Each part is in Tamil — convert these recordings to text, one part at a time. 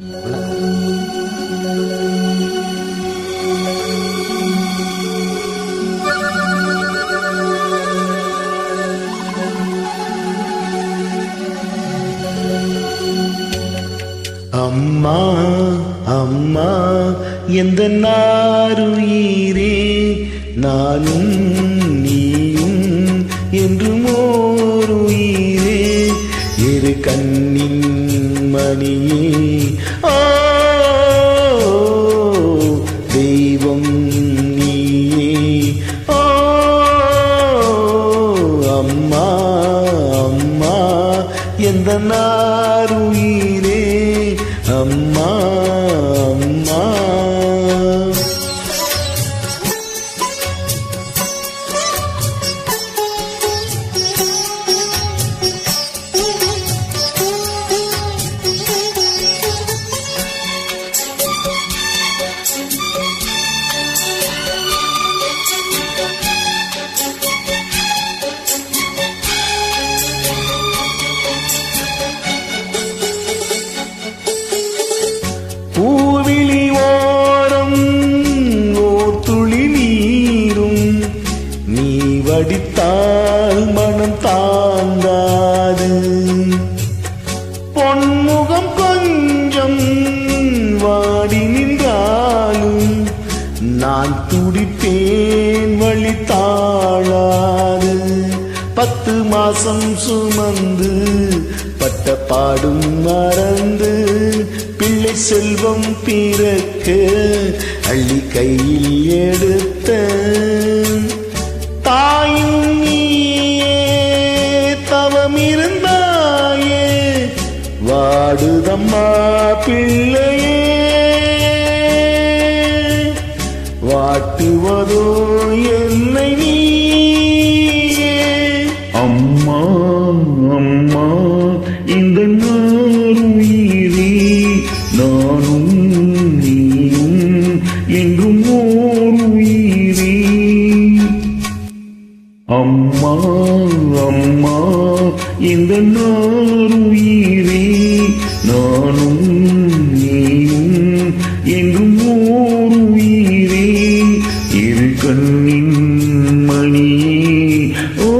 அம்மா அம்மா எந்த நாருயிரே நானும் நீயும் என்றும் ஓர் இரு கண்ணின் மணியே. ஆ தெய்வம் நீயே. ஆ அம்மா அம்மா எந்த நான் பூவிழி ஓரம் ஓர் துளி நீரும். நீ வடித்தால் மனம் தாங்காது. பொன்முகம் கொஞ்சம் வாடி நின்றாலும் நான் துடிப்பேன் வழி தாழாது. பத்து மாசம் சுமந்து பட்ட பாடும் மரம் செல்வம் பிறக்க அள்ளி கையில் எடுத்த தாயின் நீயே தவம் இருந்தாயே வாடுதம்மா பிள்ளையே. வாட்டுவதோ என்னை நீ அம்மா அம்மா இந்த நாரும் அம்மா அம்மா இந்த நாருயிரே நானும் நீயும் எங்கும் ஓருயிரே இரு கண்ணின் மணியே. ஓ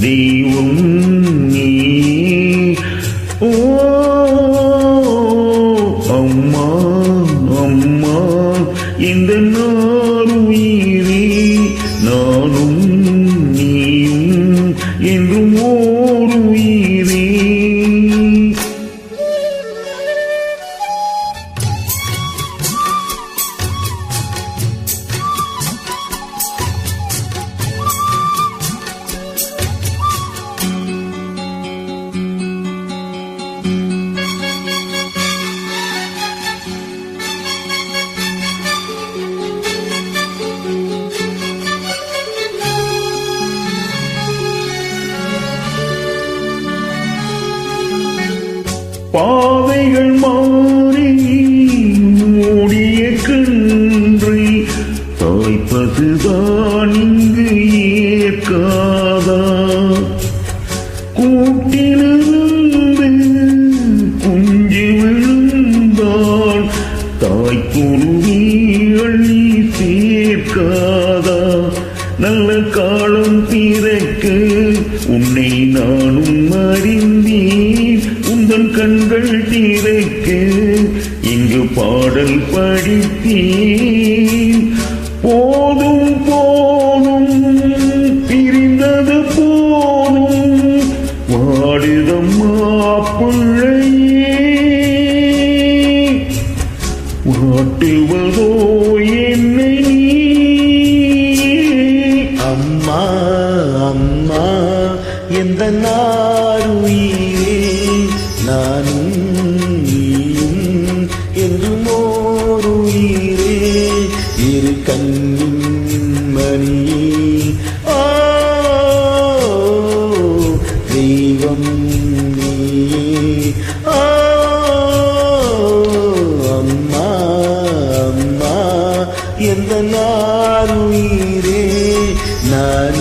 தெய்வம் நீ. ஓ அம்மா அம்மா இந்த நாருயிரே பாவைகள் மாறி மூடிய கன்றை தாய்ப்பதுதான் இங்கு ஏற்காதா? கூட்டிலிருந்து குஞ்சு விழுந்தால் தாய்க்குருவி அள்ளி சேர்க்காதா? நல்ல காலம் பிறக்கு உன்னை நானும் அறிந்த கண்கள் திறக்க இங்கு பாடல் படித்தேன். போதும் போனும் பிரிந்தது போனும் வாடுதம்மா பிள்ளையே. வாட்டுவதோ என்னை அம்மா அம்மா எந்த நாருயிரே நானும் நீயும் என்றும் ஓருயிரே இரு கண்ணின் மணியே தெய்வம் நீயே அம்மா அம்மா எந்த நாருயிரே நான்